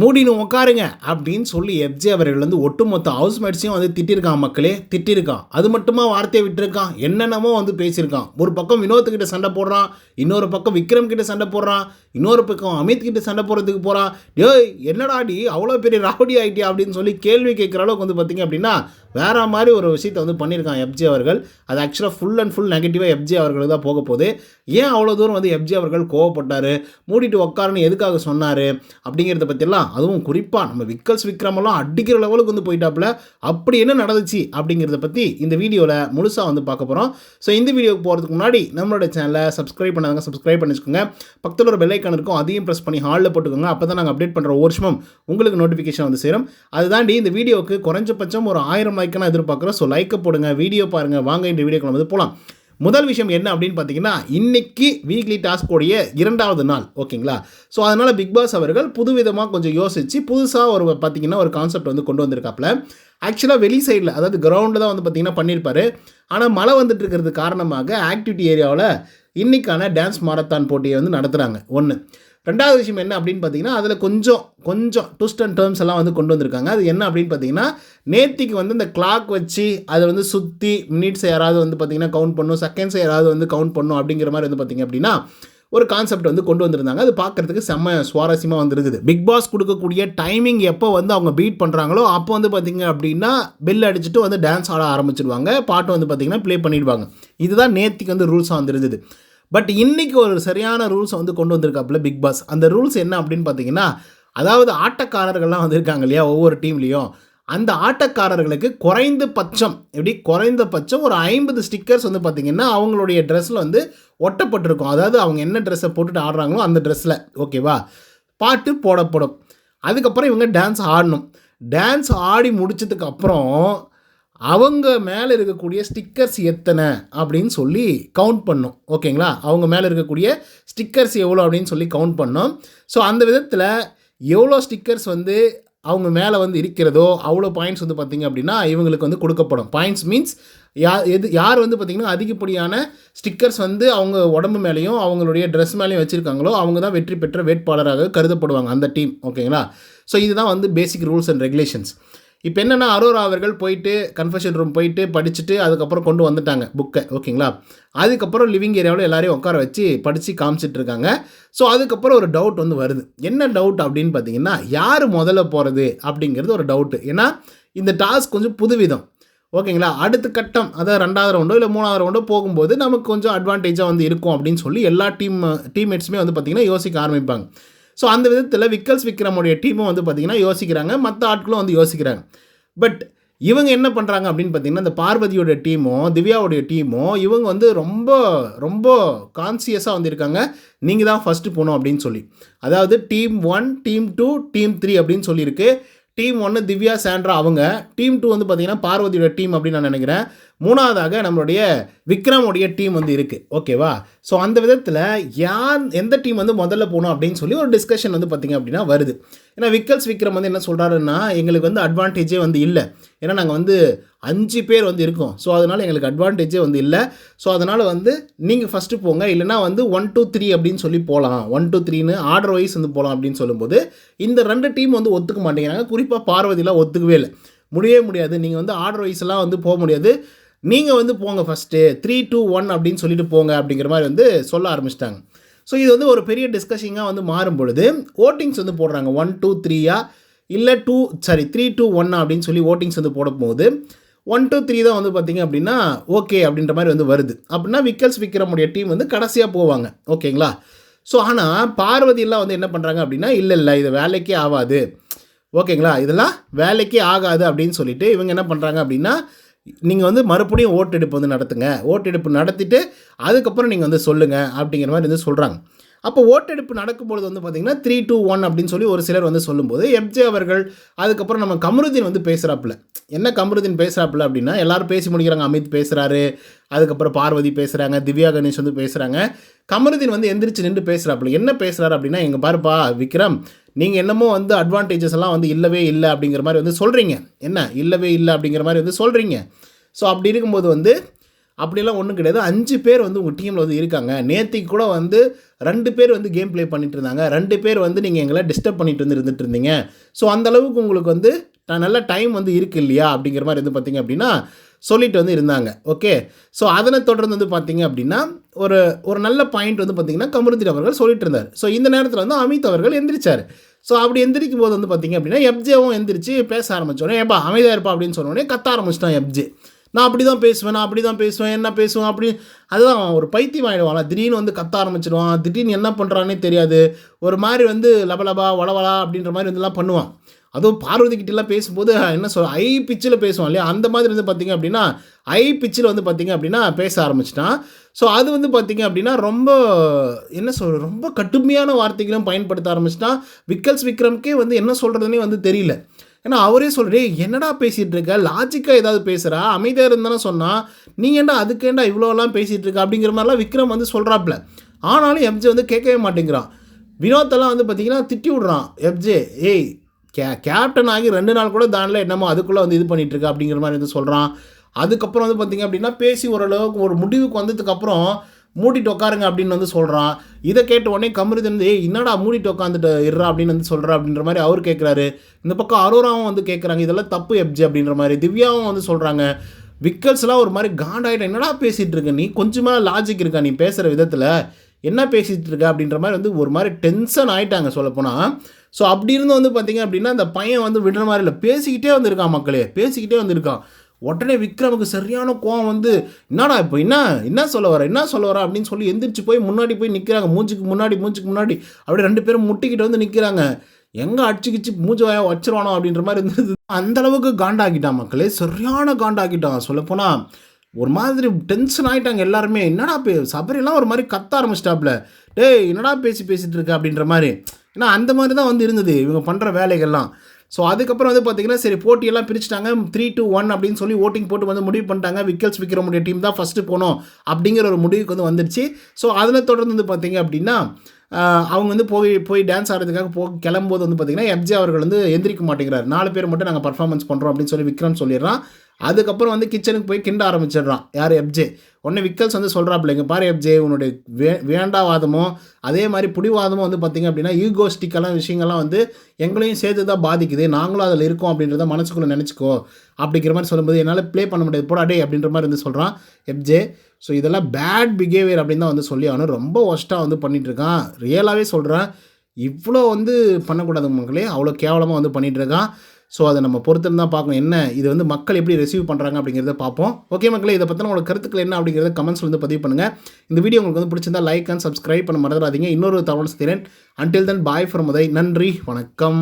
மூடின்னு உட்காருங்க அப்படின்னு சொல்லி எஃப்ஜே அவர்கள் வந்து ஒட்டுமொத்த ஹவுஸ்மேட்ஸையும் வந்து திட்டிருக்கான் மக்களே திட்டிருக்கான். அது மட்டுமா வார்த்தையை விட்டுருக்கான்? என்னென்னமோ வந்து பேசியிருக்கான். ஒரு பக்கம் வினோத்துக்கிட்ட சண்டை போடுறான் இன்னொரு பக்கம் விக்ரம் கிட்ட சண்டை போடுறான் இன்னொரு பக்கம் அமித் கிட்ட சண்டை போடுறதுக்கு போகிறான் டேய் என்னடாடி அவ்வளோ பெரிய ராவடி ஆகிட்டியா அப்படின்னு சொல்லி கேள்வி கேட்குற அளவுக்கு வந்து பார்த்தீங்க அப்படின்னா வேற மாதிரி ஒரு விஷயத்தை வந்து பண்ணியிருக்கான் எஃப்ஜே அவர்கள். அது ஆக்சுவலாக ஃபுல் அண்ட் ஃபுல் நெகட்டிவாக எஃப்ஜே அவர்களுக்கு தான் போக போகுது. ஏன் அவ்வளோ தூரம் வந்து எஃப்ஜே அவர்கள் கோவப்பட்டார்? மூடிட்டு உட்காருன்னு எதுக்காக சொன்னார்? அப்படிங்கிறத பற்றியெல்லாம் அதுவும் குறிப்பாக நம்ம விக்கல்ஸ் விக்ரமெல்லாம் அடிக்கிற லெவலுக்கு வந்து போயிட்டாப்புல. அப்படி என்ன நடந்துச்சு அப்படிங்கிறத பற்றி இந்த வீடியோவில் முழுசாக வந்து பார்க்க போகிறோம் ஸோ இந்த வீடியோக்கு போகிறதுக்கு முன்னாடி நம்மளோட சேனலை சப்ஸ்கிரைப் பண்ணாங்க சப்ஸ்கிரைப் பண்ணி வச்சுக்கோங்க பக்கத்தில் ஒரு பெல்லைக்கான் இருக்கும் அதையும் ப்ரெஸ் பண்ணி ஹாலில் போட்டுக்கோங்க. அப்போ தான் நாங்கள் அப்டேட் பண்ணுற ஒரு வருஷமும் உங்களுக்கு நோட்டிஃபிகேஷன் வந்து சேரும். அது தாண்டி இந்த வீடியோவுக்கு குறைஞ்சபட்சம் ஒரு ஆயிரம் லைக்கை எதிர்பார்க்குறோம் ஸோ லைக்கை போடுங்க வீடியோ பாருங்கள் வாங்க இந்த வீடியோக்குள்ள வந்து போகலாம் முதல் விஷயம் என்ன அப்படின்னு பார்த்தீங்கன்னா இன்னைக்கு வீக்லி டாஸ்கோடைய இரண்டாவது நாள் ஓகேங்களா? ஸோ அதனால் பிக் பாஸ் அவர்கள் புதுவிதமாக கொஞ்சம் யோசித்து புதுசாக ஒரு பார்த்தீங்கன்னா ஒரு கான்செப்ட் வந்து கொண்டு வந்திருக்காப்புல. ஆக்சுவலாக வெளி சைடில் அதாவது கிரவுண்டில் தான் வந்து பார்த்தீங்கன்னா பண்ணியிருப்பாரு ஆனால் மழை வந்துட்டு இருக்கிறது காரணமாக ஆக்டிவிட்டி ஏரியாவில் இன்றைக்கான டான்ஸ் மாரத்தான் போட்டியை வந்து நடத்துகிறாங்க ஒன்று ரெண்டாவது விஷயம் என்ன அப்படின்னு பார்த்தீங்கன்னா அதில் கொஞ்சம் கொஞ்சம் ட்விஸ்ட் அண்ட் டேர்ம்ஸ் எல்லாம் வந்து கொண்டு வந்திருக்காங்க. அது என்ன அப்படின்னு பார்த்தீங்கன்னா நேத்திக்கு வந்து இந்த கிளாக் வச்சு அதை வந்து சுற்றி மினிட்ஸ் யாராவது வந்து பார்த்தீங்கன்னா கவுண்ட் பண்ணும் செகண்ட்ஸ் யாராவது வந்து கவுண்ட் பண்ணும் அப்படிங்கிற மாதிரி வந்து பார்த்தீங்க அப்படின்னா ஒரு கான்செப்ட் வந்து கொண்டு வந்திருந்தாங்க. அது பார்க்குறதுக்கு செம்ம சுவாரஸ்யமாக வந்துருக்குது. பிக் பாஸ் கொடுக்கக்கூடிய டைமிங் எப்போ வந்து அவங்க பீட் பண்ணுறாங்களோ அப்போ வந்து பார்த்திங்க அப்படின்னா பெல் அடிச்சுட்டு வந்து டான்ஸ் ஆட ஆரம்பிச்சிடுவாங்க பாட்டு வந்து பார்த்தீங்கன்னா ப்ளே பண்ணிடுவாங்க. இதுதான் நேத்திக்கு வந்து ரூல்ஸாக வந்துருந்தது பட் இன்றைக்கி ஒரு சரியான ரூல்ஸை வந்து கொண்டு வந்திருக்காப்புல பிக் பாஸ். அந்த ரூல்ஸ் என்ன அப்படின்னு பார்த்தீங்கன்னா அதாவது ஆட்டக்காரர்கள்லாம் வந்திருக்காங்க இல்லையா ஒவ்வொரு டீம்லேயும். அந்த ஆட்டக்காரர்களுக்கு குறைந்த பட்சம் எப்படி? குறைந்த பட்சம் ஒரு ஐம்பது ஸ்டிக்கர்ஸ் வந்து பார்த்திங்கன்னா அவங்களுடைய ட்ரெஸ்ஸில் வந்து ஒட்டப்பட்டிருக்கும். அதாவது அவங்க என்ன ட்ரெஸ்ஸை போட்டுட்டு ஆடுறாங்களோ அந்த ட்ரெஸ்ஸில் ஓகேவா பாட்டு போடப்படும். அதுக்கப்புறம் இவங்க டான்ஸ் ஆடணும். டான்ஸ் ஆடி முடிச்சதுக்கு அப்புறம் அவங்க மேலே இருக்கக்கூடிய ஸ்டிக்கர்ஸ் எத்தனை அப்படின்னு சொல்லி கவுண்ட் பண்ணும். ஓகேங்களா? அவங்க மேலே இருக்கக்கூடிய ஸ்டிக்கர்ஸ் எவ்வளோ அப்படின்னு சொல்லி கவுண்ட் பண்ணோம். ஸோ அந்த விதத்தில் எவ்வளோ ஸ்டிக்கர்ஸ் வந்து அவங்க மேலே வந்து இருக்கிறதோ அவ்வளோ பாயிண்ட்ஸ் வந்து பார்த்திங்க அப்படின்னா இவங்களுக்கு வந்து கொடுக்கப்படும். பாயிண்ட்ஸ் மீன்ஸ் யா எது யார் வந்து பார்த்திங்கன்னா அதிகப்படியான ஸ்டிக்கர்ஸ் வந்து அவங்க உடம்பு மேலேயும் அவங்களுடைய ட்ரெஸ் மேலேயும் வச்சுருக்காங்களோ அவங்க தான் வெற்றி பெற்ற வேட்பாளராக கருதப்படுவாங்க அந்த டீம் ஓகேங்களா? ஸோ இதுதான் வந்து பேசிக் ரூல்ஸ் அண்ட் ரெகுலேஷன்ஸ் இப்போ என்னென்னா அரோரா அவர்கள் போயிட்டு கன்ஃபெஷன் ரூம் போயிட்டு படிச்சுட்டு அதுக்கப்புறம் கொண்டு வந்துட்டாங்க புக்கை ஓகேங்களா? அதுக்கப்புறம் லிவிங் ஏரியாவில் எல்லாரையும் உட்கார வச்சு படித்து காமிச்சிட்டு இருக்காங்க. ஸோ அதுக்கப்புறம் ஒரு டவுட் வந்து வருது. என்ன டவுட் அப்படின்னு பார்த்தீங்கன்னா யார் முதல்ல போகிறது அப்படிங்கிறது ஒரு டவுட்டு ஏன்னா இந்த டாஸ்க் கொஞ்சம் புதுவிதம். ஓகேங்களா? அடுத்த கட்டம் அதாவது ரெண்டாவது ரவுண்டோ இல்லை மூணாவது ரவுண்டோ போகும்போது நமக்கு கொஞ்சம் அட்வான்டேஜாக வந்து இருக்கும் அப்படின்னு சொல்லி எல்லா டீம் டீம்மேட்ஸுமே வந்து பார்த்திங்கன்னா யோசிக்க ஆரம்பிப்பாங்க. ஸோ அந்த விதத்தில் விக்கல்ஸ் விக்ரமுடைய டீமும் வந்து பார்த்திங்கன்னா யோசிக்கிறாங்க. மற்ற ஆட்களும் வந்து யோசிக்கிறாங்க. பட் இவங்க என்ன பண்ணுறாங்க அப்படின்னு பார்த்தீங்கன்னா இந்த பார்வதியோட டீமோ திவ்யாவுடைய டீமோ இவங்க வந்து ரொம்ப ரொம்ப கான்சியஸாக வந்திருக்காங்க. நீங்கள் தான் ஃபஸ்ட்டு போகணும் அப்படின்னு சொல்லி. அதாவது team one team two team three அப்படின்னு சொல்லியிருக்கு. டீம் ஒன்று திவ்யா சாண்ட்ரா அவங்க. டீம் டூ வந்து பார்த்தீங்கன்னா பார்வதியோட டீம் அப்படின்னு நான் நினைக்கிறேன். மூணாவதாக நம்மளுடைய விக்ரமுடைய டீம் வந்து இருக்குது ஓகேவா ஸோ அந்த விதத்தில் யார் எந்த டீம் வந்து முதல்ல போகணும் அப்படின்னு சொல்லி ஒரு டிஸ்கஷன் வந்து பார்த்திங்க அப்படின்னா வருது. ஏன்னா விக்கல்ஸ் விக்ரம் வந்து என்ன சொல்கிறாருன்னா எங்களுக்கு வந்து அட்வான்டேஜே வந்து இல்லை. ஏன்னா நாங்கள் வந்து அஞ்சு பேர் வந்து இருக்கோம். ஸோ அதனால் எங்களுக்கு அட்வான்டேஜே வந்து இல்லை. ஸோ அதனால் வந்து நீங்கள் ஃபஸ்ட்டு போங்க. இல்லைனா வந்து ஒன் டூ த்ரீ அப்படின்னு சொல்லி போகலாம் ஒன் டூ த்ரீன்னு ஆர்டர் வைஸ் வந்து போகலாம் அப்படின்னு சொல்லும்போது இந்த ரெண்டு டீம் வந்து ஒத்துக்க மாட்டேங்கிறாங்க. குறிப்பாக பார்வதிலாம் ஒத்துக்கவே இல்லை. முடியவே முடியாது. நீங்கள் வந்து ஆர்டர் வைஸ்லாம் வந்து போக முடியாது. நீங்கள் வந்து போங்க ஃபஸ்ட்டு த்ரீ டூ ஒன் அப்படின்னு சொல்லிட்டு போங்க அப்படிங்கிற மாதிரி வந்து சொல்ல ஆரம்பிச்சிட்டாங்க. ஸோ இது வந்து ஒரு பெரிய டிஸ்கஷிங்காக வந்து மாறும் பொழுது ஓட்டிங்ஸ் வந்து போடுறாங்க. ஒன் டூ த்ரீயா இல்லை டூ சாரி த்ரீ டூ ஒன்னா அப்படின்னு சொல்லி ஓட்டிங்ஸ் வந்து போடும்போது ஒன் டூ த்ரீ தான் வந்து பார்த்திங்க அப்படின்னா ஓகே அப்படின்ற மாதிரி வந்து வருது. அப்படின்னா விக்கல்ஸ் விக்ரமுடைய டீம் வந்து கடைசியாக போவாங்க. ஓகேங்களா? ஸோ ஆனால் பார்வதியெல்லாம் வந்து என்ன பண்ணுறாங்க அப்படின்னா இல்லை இல்லை இது வேலைக்கே ஆகாது. ஓகேங்களா? இதெல்லாம் வேலைக்கே ஆகாது அப்படின்னு சொல்லிட்டு இவங்க என்ன பண்ணுறாங்க அப்படின்னா நீங்கள் வந்து மறுபடியும் ஓட்டெடுப்பு வந்து நடத்துங்க. ஓட்டெடுப்பு நடத்திட்டு அதுக்கப்புறம் நீங்கள் வந்து சொல்லுங்கள் அப்படிங்கிற மாதிரி வந்து சொல்கிறாங்க அப்போ ஓட்டெடுப்பு நடக்கும்பொழுது வந்து பார்த்திங்கன்னா த்ரீ டூ ஒன் அப்படின்னு சொல்லி ஒரு சிலர் வந்து சொல்லும்போது எப்ஜே அவர்கள் அதுக்கப்புறம் நம்ம கமருதீன் வந்து பேசுகிறாப்புல என்ன கமருதீன் பேசுகிறாப்புல அப்படின்னா எல்லாரும் பேசி முடிக்கிறாங்க. அமித் பேசுகிறாரு அதுக்கப்புறம் பார்வதி பேசுகிறாங்க திவ்யா கணேஷ் வந்து பேசுகிறாங்க கமருதீன் வந்து எந்திரிச்சு நின்று பேசுகிறாப்புல என்ன பேசுகிறாரு அப்படின்னா எங்கள் பாருப்பா விக்ரம் நீங்கள் என்னமோ வந்து அட்வான்டேஜஸ் எல்லாம் வந்து இல்லவே இல்லை அப்படிங்கிற மாதிரி வந்து சொல்கிறீங்க என்ன? இல்லவே இல்லை அப்படிங்கிற மாதிரி வந்து சொல்கிறீங்க ஸோ அப்படி இருக்கும்போது வந்து அப்படிலாம் ஒன்றும் கிடையாது. அஞ்சு பேர் வந்து உங்கள் டீமில் வந்து இருக்காங்க. நேற்றுக்கு கூட வந்து ரெண்டு பேர் வந்து கேம் ப்ளே பண்ணிட்டு இருந்தாங்க. ரெண்டு பேர் வந்து நீங்கள் எங்களை டிஸ்டர்ப் பண்ணிட்டு வந்து இருந்துட்டு இருந்தீங்க. ஸோ அந்தளவுக்கு உங்களுக்கு வந்து நல்ல டைம் வந்து இருக்கு இல்லையா அப்படிங்கிற மாதிரி வந்து பார்த்திங்க அப்படின்னா சொல்லிட்டு வந்து இருந்தாங்க. ஓகே ஸோ அதனை தொடர்ந்து வந்து பார்த்திங்க அப்படின்னா ஒரு ஒரு நல்ல பாயிண்ட் வந்து பார்த்தீங்கன்னா கமருதீன் அவர்கள் சொல்லிட்டு இருந்தார். ஸோ இந்த நேரத்தில் வந்து அமித் அவர்கள் எந்திரிச்சார். ஸோ அப்படி எந்திரிக்கும் போது வந்து பார்த்தீங்க அப்படின்னா எப்ஜேவும் எந்திரிச்சு பேச ஆரம்பிச்சோடனே ஏப்பா அமைதியாக இருப்பா அப்படின்னு சொன்னோடனே கத்த ஆரம்பிச்சிட்டான் எப்ஜே நான் அப்படி தான் பேசுவேன் நான் அப்படி தான் பேசுவேன் என்ன பேசுவேன் அப்படி அதுதான் அவன் ஒரு பைத்தியம் ஆகிடுவான் திடீர்னு வந்து கத்த ஆரம்பிச்சிடுவான் திடீர்னு என்ன பண்ணுறான்னே தெரியாது. ஒரு மாதிரி வந்து லபலபா வளவலா அப்படின்ற மாதிரி வந்துலாம் பண்ணுவான். அதுவும் பார்வதி கிட்டலாம் பேசும்போது என்ன சொல் ஐ பிச்சில் பேசுவோம் இல்லையா? அந்த மாதிரி வந்து பார்த்திங்க அப்படின்னா ஐ பிச்சில் வந்து பார்த்திங்க அப்படின்னா பேச ஆரம்பிச்சிட்டான். ஸோ அது வந்து பார்த்திங்க அப்படின்னா ரொம்ப என்ன சொல் ரொம்ப கடுமையான வார்த்தைகளும் பயன்படுத்த ஆரம்பிச்சிட்டான். விக்கல்ஸ் விக்ரம்க்கே வந்து என்ன சொல்கிறதுனே வந்து தெரியல. ஏன்னா அவரே சொல்கிறே என்னடா பேசிகிட்டு இருக்க? லாஜிக்காக ஏதாவது பேசுகிறா அமைதியாக இருந்தானே சொன்னால் நீ ஏன்டா அதுக்கேண்டா இவ்வளோலாம் பேசிகிட்டு இருக்க? அப்படிங்கிற மாதிரிலாம் விக்ரம் வந்து சொல்கிறாப்புல ஆனாலும் எஃப்ஜே வந்து கேட்கவே மாட்டேங்கிறான். வினோத்தெல்லாம் வந்து பார்த்தீங்கன்னா திட்டி விட்றான். எஃப்ஜே ஏய் கே கேப்டன் ஆகி ரெண்டு நாள் கூட தானில் என்னமோ அதுக்குள்ளே வந்து இது பண்ணிகிட்ருக்கு அப்படிங்கிற மாதிரி வந்து சொல்கிறான் அதுக்கப்புறம் வந்து பார்த்திங்க அப்படின்னா பேசி ஓரளவுக்கு ஒரு முடிவுக்கு வந்ததுக்கப்புறம் மூடிட்டு உட்காருங்க அப்படின்னு வந்து சொல்கிறான் இதை கேட்ட உடனே கமருதன் வந்து ஏய் என்னடா மூடிட்டு உட்காந்துட்டு இருறா? அப்படின்னு வந்து சொல்கிறா அப்படின்ற மாதிரி அவர் கேட்குறாரு இந்த பக்கம் அரோராவும் வந்து கேட்குறாங்க இதெல்லாம் தப்பு எப்ஜி அப்படின்ற மாதிரி. திவ்யாவும் வந்து சொல்கிறாங்க விக்கல்ஸ்லாம் ஒரு மாதிரி காண்டாயிட்ட என்னடா பேசிகிட்டு இருக்க நீ கொஞ்சமாக லாஜிக் இருக்கா? நீ பேசுகிற விதத்தில் என்ன பேசிகிட்டு இருக்க அப்படின்ற மாதிரி வந்து ஒரு மாதிரி டென்ஷன் ஆகிட்டாங்க சொல்லப்போனால் ஸோ அப்படி இருந்து வந்து பார்த்தீங்க அப்படின்னா அந்த பையன் வந்து விடுற மாதிரி இல்லை. பேசிக்கிட்டே வந்திருக்கான் மக்களே. பேசிக்கிட்டே வந்திருக்கான். உடனே விக்ரமுக்கு சரியான கோவம் வந்து என்னடா இப்போ என்ன? என்ன சொல்ல வர? என்ன சொல்ல வர? அப்படின்னு சொல்லி எந்திரிச்சு போய் முன்னாடி போய் நிற்கிறாங்க மூஞ்சுக்கு முன்னாடி மூஞ்சுக்கு முன்னாடி. அப்படியே ரெண்டு பேரும் முட்டிக்கிட்டு வந்து நிற்கிறாங்க எங்கே அடிச்சுக்கிச்சு மூஞ்சி வாயா வச்சிருவானோ அப்படின்ற மாதிரி இருந்தது. அந்த அளவுக்கு காண்டாக்கிட்டான் மக்களே. சரியான காண்டாக்கிட்டான் சொல்லப்போனால் ஒரு மாதிரி டென்ஷன் ஆகிட்டாங்க எல்லாருமே. என்னடா பே சபரியெல்லாம் ஒரு மாதிரி கத்த ஆரம்பிச்சிட்டாப்ல. டேய் என்னடா பேசி பேசிகிட்டு இருக்க? அப்படின்ற மாதிரி. ஏன்னா அந்த மாதிரி தான் வந்து இருந்தது. இவங்க பண்ணுற வேலைகள்லாம். ஸோ அதுக்கப்புறம் வந்து பார்த்தீங்கன்னா சரி போட்டியெல்லாம் பிரிச்சுட்டாங்க. த்ரீ டூ ஒன் அப்படின்னு சொல்லி ஓட்டிங் போட்டு வந்து முடிவு பண்ணிட்டாங்க. விக்கெட்ஸ் விற்கிறமுடைய டீம் தான் ஃபஸ்ட்டு போனோம் அப்படிங்கிற ஒரு முடிவுக்கு வந்து வந்துடுச்சு ஸோ அதில் தொடர்ந்து வந்து பார்த்தீங்க அப்படின்னா அவங்க வந்து போய் போய் டான்ஸ் ஆடுறதுக்காக போ கிளம்பும்போது வந்து பார்த்திங்கன்னா எஃப்ஜே அவர்கள் வந்து எந்திரிக்க மாட்டேங்கிறார். நாலு பேர் மட்டும் நாங்கள் பர்ஃபார்மன்ஸ் பண்ணுறோம் அப்படின்னு சொல்லி விக்ரம் சொல்லிடுறான். அதுக்கப்புறம் வந்து கிச்சனுக்கு போய் கிண்ட ஆரம்பிச்சிடுறான். யார்? எப்ஜே உடனே விக்கல்ஸ் வந்து சொல்கிறாப்புல இங்கே பாரு எப்ஜே உன்னுடைய வே வேண்டாவாதமும் அதே மாதிரி புடிவாதமும் வந்து பார்த்திங்க அப்படின்னா ஈகோஸ்டிக்கெல்லாம் விஷயங்கள்லாம் வந்து எங்களையும் சேர்த்து தான் பாதிக்குது. நாங்களும் அதில் இருக்கோம் அப்படின்றத மனசுக்குள்ளே நினச்சிக்கோ. அப்படிங்கிற மாதிரி சொல்லும்போது என்னால் ப்ளே பண்ண முடியாது. போடா டே அப்படின்ற மாதிரி வந்து சொல்கிறான் எப்ஜே ஸோ இதெல்லாம் பேட் பிஹேவியர் அப்படின்னு தான் வந்து சொல்லி அவனு ரொம்ப ஒஸ்ட்டாக வந்து பண்ணிகிட்ருக்கான் ரியலாகவே சொல்கிறேன் இவ்வளோ வந்து பண்ணக்கூடாது மக்களே. அவ்வளோ கேவலமாக வந்து பண்ணிகிட்ருக்கான் ஸோ அதை நம்ம பொறுத்து தான் பார்க்கணும். என்ன? இது வந்து மக்கள் எப்படி ரிசீவ் பண்ணுறாங்க அப்படிங்கிறத பார்ப்போம். ஓகே மக்களே இதை பற்றின உங்களோட கருத்துக்கள் என்ன அப்படிங்கிறத கமெண்ட்ஸ் வந்து பதிவு பண்ணுங்கள் இந்த வீடியோ உங்களுக்கு வந்து பிடிச்சிருந்தா லைக் அண்ட் சப்ஸ்கிரைப் பண்ண மறந்துடாதீங்க. இன்னொரு தகவல் செய்கிறேன் until then bye for Uday நன்றி. வணக்கம்.